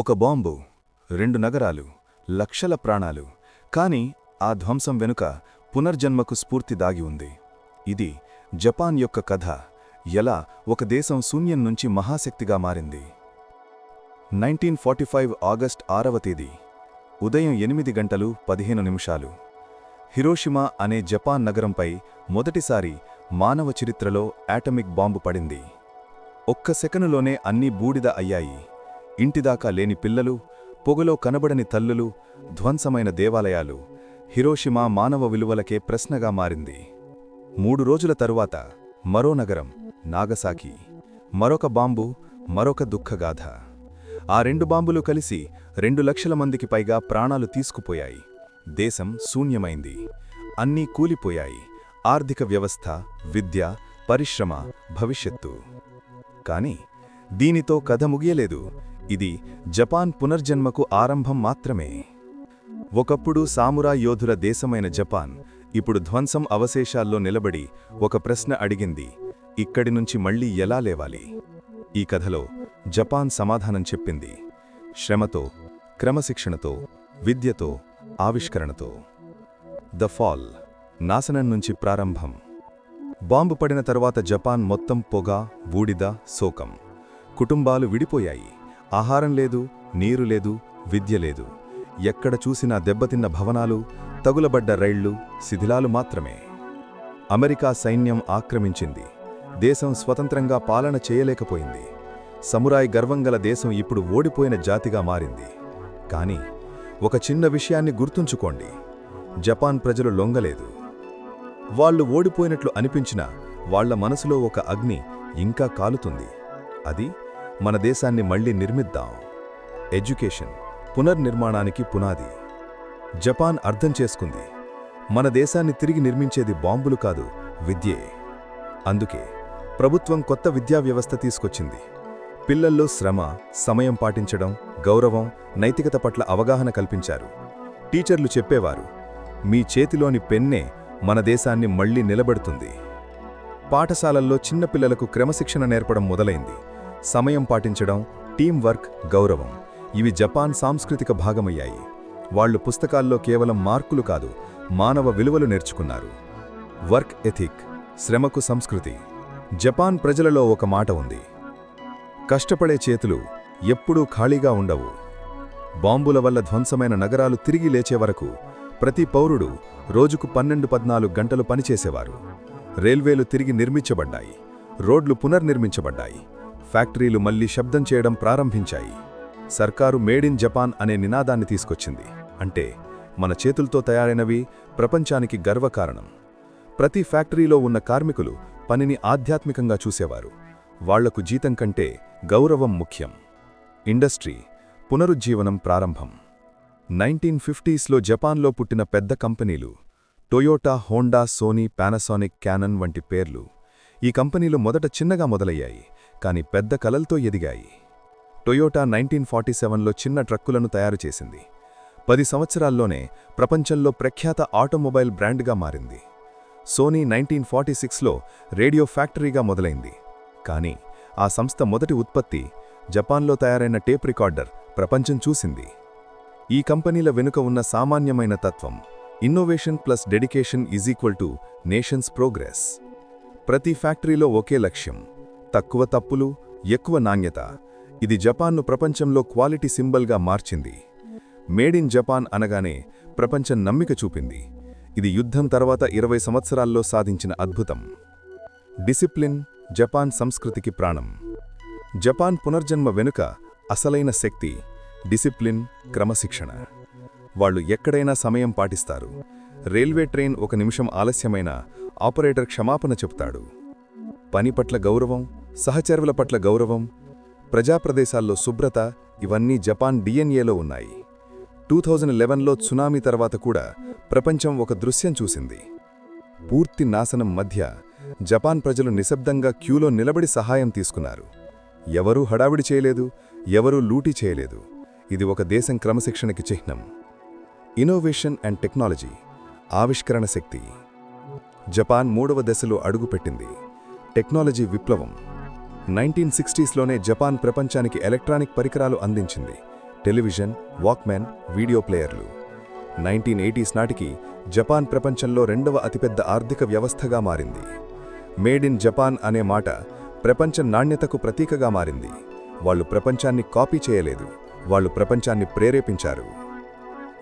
ఒక బాంబు రెండు నగరాలు లక్షల ప్రాణాలు కాని ఆ ధ్వంసం వెనుక పునర్జన్మకు స్ఫూర్తి దాగి ఉంది. ఇది జపాన్ యొక్క కథ ఎలా ఒక దేశం శూన్యం నుంచి మహాశక్తిగా మారింది. నైన్టీన్ ఫార్టీ ఫైవ్ ఆగస్ట్ ఆరవ తేదీ ఉదయం ఎనిమిది గంటలు పదిహేను నిమిషాలు. హిరోషిమా అనే జపాన్ నగరంపై మొదటిసారి మానవ చరిత్రలో యాటమిక్ బాంబు పడింది. ఒక్క సెకనులోనే అన్నీ బూడిద అయ్యాయి. ఇంటిదాకా లేని పిల్లలు పొగలో కనబడని తల్లులు ధ్వంసమైన దేవాలయాలు హిరోషిమా మానవ విలువలకే ప్రశ్నగా మారింది. మూడు రోజుల తరువాత మరో నగరం నాగసాకి. మరొక బాంబు మరొక దుఃఖగాథ. ఆ రెండు బాంబులు కలిసి రెండు లక్షల మందికి పైగా ప్రాణాలు తీసుకుపోయాయి. దేశం శూన్యమైంది. అన్నీ కూలిపోయాయి. ఆర్థిక వ్యవస్థ విద్య పరిశ్రమ భవిష్యత్తు. కాని దీనితో కథ ముగియలేదు. ఇది జపాన్ పునర్జన్మకు ఆరంభం మాత్రమే. ఒకప్పుడు సామురా యోధుల దేశమైన జపాన్ ఇప్పుడు ధ్వంసం అవశేషాల్లో నిలబడి ఒక ప్రశ్న అడిగింది ఇక్కడి నుంచి మళ్ళీ ఎలా లేవాలి? ఈ కథలో జపాన్ సమాధానం చెప్పింది శ్రమతో క్రమశిక్షణతో విద్యతో ఆవిష్కరణతో. ద ఫాల్ నాశనం నుంచి ప్రారంభం. బాంబు పడిన తర్వాత జపాన్ మొత్తం పొగ బూడిద శోకం. కుటుంబాలు విడిపోయాయి. ఆహారం లేదు నీరు లేదు విద్య లేదు. ఎక్కడ చూసినా దెబ్బతిన్న భవనాలు తగులబడ్డ రైళ్ళు శిథిలాలు మాత్రమే. అమెరికా సైన్యం ఆక్రమించింది. దేశం స్వతంత్రంగా పాలన చేయలేకపోయింది. సమురాయ్ గర్వంగల దేశం ఇప్పుడు ఓడిపోయిన జాతిగా మారింది. కాని ఒక చిన్న విషయాన్ని గుర్తుంచుకోండి. జపాన్ ప్రజలు లొంగలేదు. వాళ్ళు ఓడిపోయినట్లు అనిపించినా వాళ్ళ మనసులో ఒక అగ్ని ఇంకా కాలుతుంది. అది మన దేశాన్ని మళ్ళీ నిర్మిద్దాం. ఎడ్యుకేషన్ పునర్నిర్మాణానికి పునాది. జపాన్ అర్థం చేసుకుంది. మన దేశాన్ని తిరిగి నిర్మించేది బాంబులు కాదు విద్యే. అందుకే ప్రభుత్వం కొత్త విద్యా వ్యవస్థ తీసుకొచ్చింది. పిల్లల్లో శ్రమ సమయం పాటించడం గౌరవం నైతికత పట్ల అవగాహన కల్పించారు. టీచర్లు చెప్పేవారు మీ చేతిలోని పెన్నే మన దేశాన్ని మళ్ళీ నిలబెడుతుంది. పాఠశాలల్లో చిన్నపిల్లలకు క్రమశిక్షణ నేర్పడం మొదలైంది. సమయం పాటించడం టీం వర్క్ గౌరవం. ఇవి జపాన్ సాంస్కృతిక భాగమయ్యాయి. వాళ్ళు పుస్తకాల్లో కేవలం మార్కులు కాదు మానవ విలువలు నేర్చుకున్నారు. వర్క్ ఎథిక్ శ్రమకు సంస్కృతి. జపాన్ ప్రజలలో ఒక మాట ఉంది. కష్టపడే చేతులు ఎప్పుడూ ఖాళీగా ఉండవు. బాంబుల వల్ల ధ్వంసమైన నగరాలు తిరిగి లేచే వరకు ప్రతి పౌరుడు రోజుకు పన్నెండు పద్నాలుగు గంటలు పనిచేసేవారు. రైల్వేలు తిరిగి నిర్మించబడ్డాయి. రోడ్లు పునర్నిర్మించబడ్డాయి. ఫ్యాక్టరీలు మళ్ళీ శబ్దం చేయడం ప్రారంభించాయి. సర్కారు మేడ్ ఇన్ జపాన్ అనే నినాదాన్ని తీసుకొచ్చింది. అంటే మన చేతులతో తయారైనవి ప్రపంచానికి గర్వకారణం ప్రతి ఫ్యాక్టరీలో ఉన్న కార్మికులు పనిని ఆధ్యాత్మికంగా చూసేవారు. వాళ్ళకు జీతం కంటే గౌరవం ముఖ్యం. ఇండస్ట్రీ పునరుజ్జీవనం ప్రారంభం. నైన్టీన్ ఫిఫ్టీస్లో జపాన్లో పుట్టిన పెద్ద కంపెనీలు Toyota Honda Sony Panasonic Canon వంటి పేర్లు ఈ కంపెనీలు మొదట చిన్నగా మొదలయ్యాయి. కాని పెద్ద కలలతో ఎదిగాయి. టొయోటా నైన్టీన్ ఫార్టీ సెవెన్లో చిన్న ట్రక్కులను తయారు చేసింది. పది సంవత్సరాల్లోనే ప్రపంచంలో ప్రఖ్యాత ఆటోమొబైల్ బ్రాండ్గా మారింది. సోనీ నైన్టీన్ ఫార్టీ సిక్స్లో రేడియో ఫ్యాక్టరీగా మొదలైంది. కానీ ఆ సంస్థ మొదటి ఉత్పత్తి జపాన్లో తయారైన టేప్ రికార్డర్ ప్రపంచం చూసింది. ఈ కంపెనీల వెనుక ఉన్న సామాన్యమైన తత్వం innovation plus dedication is equal to nation's progress. ప్రతి ఫ్యాక్టరీలో ఒకే లక్ష్యం తక్కువ తప్పులు ఎక్కువ నాణ్యత. ఇది జపాన్ను ప్రపంచంలో క్వాలిటీ సింబల్గా మార్చింది. మేడ్ ఇన్ జపాన్ అనగానే ప్రపంచం నమ్మిక చూపింది. ఇది యుద్ధం తర్వాత ఇరవై సంవత్సరాల్లో సాధించిన అద్భుతం. డిసిప్లిన్ జపాన్ సంస్కృతికి ప్రాణం. జపాన్ పునర్జన్మ వెనుక అసలైన శక్తి డిసిప్లిన్ క్రమశిక్షణ. వాళ్ళు ఎక్కడైనా సమయం పాటిస్తారు. రైల్వే ట్రైన్ ఒక నిమిషం ఆలస్యమైన ఆపరేటర్ క్షమాపణ చెప్తాడు. పని పట్ల గౌరవం సహచరుల పట్ల గౌరవం ప్రజాప్రదేశాల్లో శుభ్రత ఇవన్నీ జపాన్ డిఎన్ఏలో ఉన్నాయి. టూ థౌజండ్ లెవెన్లో సునామీ తర్వాత కూడా ప్రపంచం ఒక దృశ్యం చూసింది. పూర్తి నాశనం మధ్య జపాన్ ప్రజలు నిశ్శబ్దంగా క్యూలో నిలబడి సహాయం తీసుకున్నారు. ఎవరూ హడావిడి చేయలేదు ఎవరూ లూటీ చేయలేదు. ఇది ఒక దేశం క్రమశిక్షణకి చిహ్నం. ఇన్నోవేషన్ అండ్ టెక్నాలజీ ఆవిష్కరణ శక్తి. జపాన్ మూడవ దశలో అడుగుపెట్టింది. టెక్నాలజీ విప్లవం. నైన్టీన్ సిక్స్టీస్లోనే జపాన్ ప్రపంచానికి ఎలక్ట్రానిక్ పరికరాలు అందించింది. టెలివిజన్ వాక్మెన్ వీడియో ప్లేయర్లు. నైన్టీన్ ఎయిటీస్ నాటికి జపాన్ ప్రపంచంలో రెండవ అతిపెద్ద ఆర్థిక వ్యవస్థగా మారింది. మేడ్ ఇన్ జపాన్ అనే మాట ప్రపంచ నాణ్యతకు ప్రతీకగా మారింది. వాళ్ళు ప్రపంచాన్ని కాపీ చేయలేదు. వాళ్ళు ప్రపంచాన్ని ప్రేరేపించారు.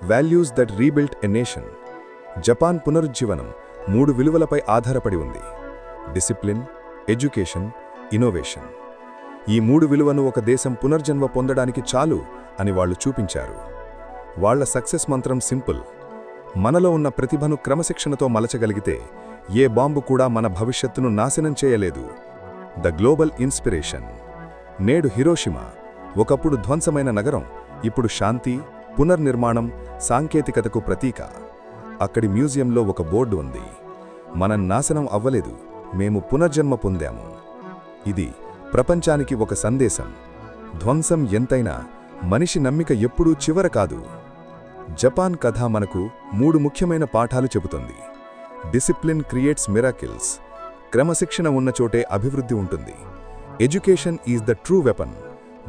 Values that rebuilt a nation. Japan పునరుజ్జీవనం మూడు విలువలపై ఆధారపడి ఉంది. Discipline education innovation. ఈ మూడు విలువను ఒక దేశం పునర్జన్మ పొందడానికి చాలు అని వాళ్ళు చూపించారు. వాళ్ళ సక్సెస్ మంత్రం సింపుల్. మనలో ఉన్న ప్రతిభను క్రమశిక్షణతో మలచగలిగితే ఏ బాంబు కూడా మన భవిష్యత్తును నాశనం చేయలేదు. The global inspiration. నేడు హిరోషిమా ఒకప్పుడు ధ్వంసమైన నగరం ఇప్పుడు శాంతి పునర్నిర్మాణం సాంకేతికతకు ప్రతీక. అక్కడి మ్యూజియంలో ఒక బోర్డు ఉంది. మనం నాశనం అవ్వలేదు. మేము పునర్జన్మ పొందాము. ఇది ప్రపంచానికి ఒక సందేశం. ధ్వంసం ఎంతైనా మనిషి నమ్మిక ఎప్పుడూ చివర కాదు. జపాన్ కథ మనకు మూడు ముఖ్యమైన పాఠాలు చెబుతుంది. డిసిప్లిన్ క్రియేట్స్ మిరాకిల్స్ క్రమశిక్షణ ఉన్న చోటే అభివృద్ధి ఉంటుంది. Education is the true weapon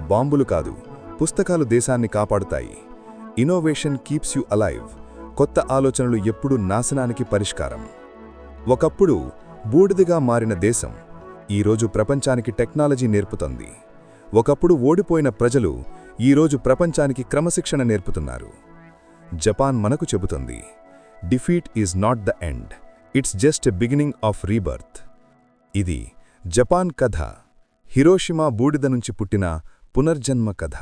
బాంబులు కాదు పుస్తకాలు దేశాన్ని కాపాడుతాయి. ఇన్నోవేషన్ కీప్స్ యు అలైవ్ కొత్త ఆలోచనలు ఎప్పుడూ నాశనానికి పరిష్కారం. ఒకప్పుడు బూడిదగా మారిన దేశం ఈరోజు ప్రపంచానికి టెక్నాలజీ నేర్పుతోంది. ఒకప్పుడు ఓడిపోయిన ప్రజలు ఈరోజు ప్రపంచానికి క్రమశిక్షణ నేర్పుతున్నారు. జపాన్ మనకు చెబుతుంది defeat is not the end it's just a beginning of rebirth. ఇది జపాన్ కథ హిరోషిమా బూడిద నుంచి పుట్టిన పునర్జన్మ కథ.